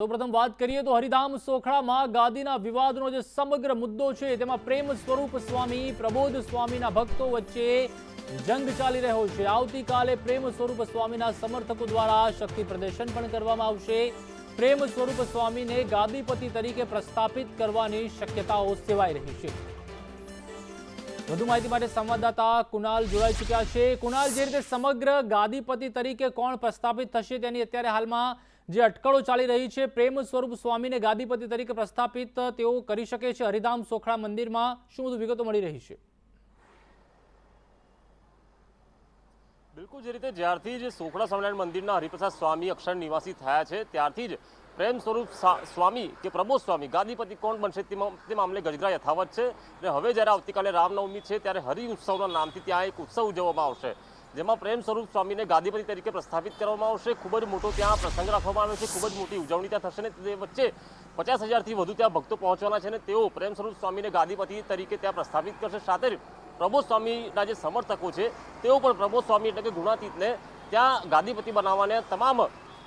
સૌપ્રથમ વાત કરીએ તો હરિધામ સોખડામાં ગાદીના વિવાદનો જે સમગ્ર મુદ્દો છે, તેમાં પ્રેમ સ્વરૂપ સ્વામી, પ્રબોધ સ્વામીના ભક્તો વચ્ચે જંગ ચાલી રહ્યો છે. આવતીકાલે પ્રેમ સ્વરૂપ સ્વામીના સમર્થકો દ્વારા શક્તિ પ્રદર્શન પણ કરવામાં આવશે. પ્રેમ સ્વરૂપ સ્વામીને ગાદીપતિ તરીકે પ્રસ્થાપિત કરવાની શક્યતાઓ સેવાઈ રહી છે. વધુ માહિતી માટે સંવાદદાતા કુનાલ જોડાઈ ચૂક્યા છે. કુનાલ જે રીતે સમગ્ર ગાદીપતિ તરીકે કોણ પ્રસ્થાપિત થશે તેની અત્યારે હાલમાં જે અટકળો ચાલી રહી છે, પ્રેમ સ્વરૂપ સ્વામીને ગાદીપતિ તરીકે પ્રસ્થાપિત તેઓ કરી શકે છે. હરિધામ સોખડા મંદિરમાં શું વધુ વિગતો મળી રહી છે? બિલકુલ, જે રીતે જ્યારથી જ સોખડા સ્વામિનારાયણ મંદિરના હરિપ્રસાદ સ્વામી અક્ષર નિવાસી થયા છે, ત્યારથી જ પ્રેમ સ્વરૂપ સ્વામી કે પ્રબોધ સ્વામી ગાદીપતિ કોણ બનશે તે મામલે ગજરા યથાવત છે. અને હવે જ્યારે આવતીકાલે રામનવમી છે, ત્યારે હરિ ઉત્સવના નામથી ત્યાં એક ઉત્સવ ઉજવવામાં આવશે. જેમાં પ્રેમ સ્વરૂપ સ્વામીને ગાદીપતિ તરીકે પ્રસ્થાપિત કરવામાં આવશે. ખૂબ જ મોટો ત્યાં પ્રસંગ રાખવામાં આવ્યો છે. ખૂબ જ મોટી ઉજવણી ત્યાં થશે ને તે વચ્ચે પચાસ હજારથી વધુ ત્યાં ભક્તો પહોંચવાના છે અને તેઓ પ્રેમ સ્વરૂપ સ્વામીને ગાદીપતિ તરીકે ત્યાં પ્રસ્થાપિત કરશે. સાથે જ પ્રબોધ સ્વામીના જે સમર્થકો છે, તેઓ પણ પ્રબોધ સ્વામી એટલે કે ગુણાતીતને ત્યાં ગાદીપતિ બનાવવાને તમામ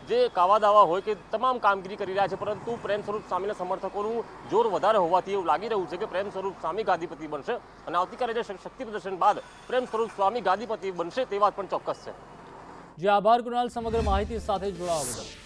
જે કાવા દાવા હોય કે તમામ કામગીરી કરી રહ્યા છે, પરંતુ પ્રેમ સ્વરૂપ સ્વામીના સમર્થકોનું જોર વધારે હોવાથી એવું લાગી રહ્યું છે કે પ્રેમ સ્વરૂપ સ્વામી ગાદીપતિ બનશે અને આવતીકાલે જે શક્તિ પ્રદર્શન બાદ પ્રેમ સ્વરૂપ સ્વામી ગાદીપતિ બનશે તે વાત પણ ચોક્કસ છે. જે, આભાર કુનાલ સમગ્ર માહિતી સાથે જોડાવા બદલ.